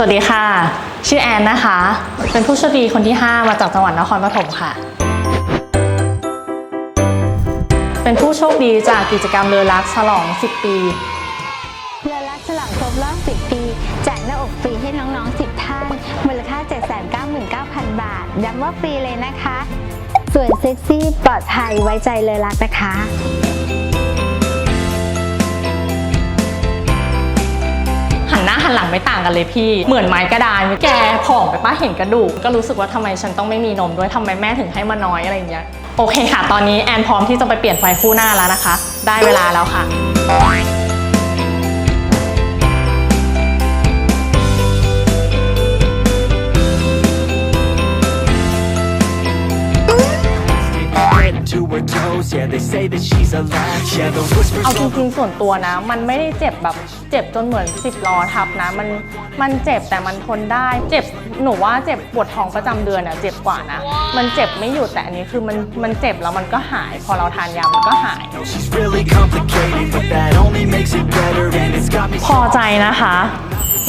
สวัสดีค่ะ ชื่อแอนนะคะ เป็นผู้โชคดีคนที่ 5 มาจากจังหวัดนครปฐมค่ะ เป็นผู้โชคดีจากกิจกรรมเรือรักฉลอง 10 ปีเรือรักฉลองครบรอบ 10 ปีแจกหน้าอกฟรีให้น้องๆ 10 ท่าน มูลค่า 799,000 บาท ย้ำว่าฟรีเลยนะคะ ส่วนเซ็กซี่ปลอดภัยไว้ใจเรือรักนะคะ ไม่ต่างกันเลยพี่ เหมือนไม้กระดานแกผอมไปป้าเห็นกระดูก ก็รู้สึกว่าทำไมฉันต้องไม่มีนมด้วยทำไมแม่ถึงให้มาน้อยอะไรอย่างเงี้ย โอเคค่ะ ตอนนี้แอนพร้อมที่จะไปเปลี่ยนไฟคู่หน้าแล้วนะคะ ได้เวลาแล้วค่ะ to her toes, yeah, they say that she's a latch. Yeah, those whispers เอาจ all ริงๆส่วนตัวนะ มันไม่ได้เจ็บแบบเจ็บจนเหมือนสิบล้อทับนะ มันมันเจ็บแต่มันทนได้ เจ็บหนูว่าเจ็บปวดท้องประจำเดือนอะเจ็บกว่านะ มันเจ็บไม่หยุดแต่อันนี้คือมันมันเจ็บแล้วมันก็หาย พอเราทานยามันก็หาย know she's really complicated, but that only makes it better. And it's got me พอใจนะคะ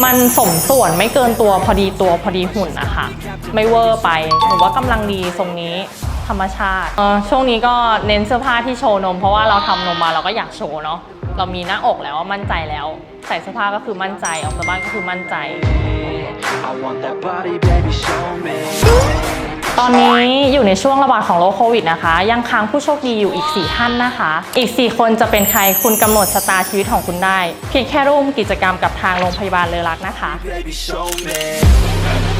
มันสมส่วนไม่เกินตัวพอดีตัวพอดีหุ่นนะคะ ไม่เวอร์ไปหนูว่ากำลังดีทรงนี้ ธรรมชาติเอ่อช่วงนี้ก็เน้นเสื้อผ้าที่โชว์นม เพราะว่าเราทำนมมาเราก็อยากโชว์เนาะเรามีหน้าอกแล้วมั่นใจแล้ว ใส่เสื้อผ้าก็คือมั่นใจออกจากบ้านก็คือมั่นใจ I want that body, baby, show me. ตอนนี้อยู่ในช่วงระบาดของโรคโควิดนะคะ ยังค้างผู้โชคดีอยู่อีก 4 ท่านนะคะ อีก 4 คนจะเป็นใครคุณกำหนดชะตาชีวิตของคุณได้ เพียงแค่ร่วมกิจกรรมกับทางโรงพยาบาลเลอรักนะคะ Baby, show me.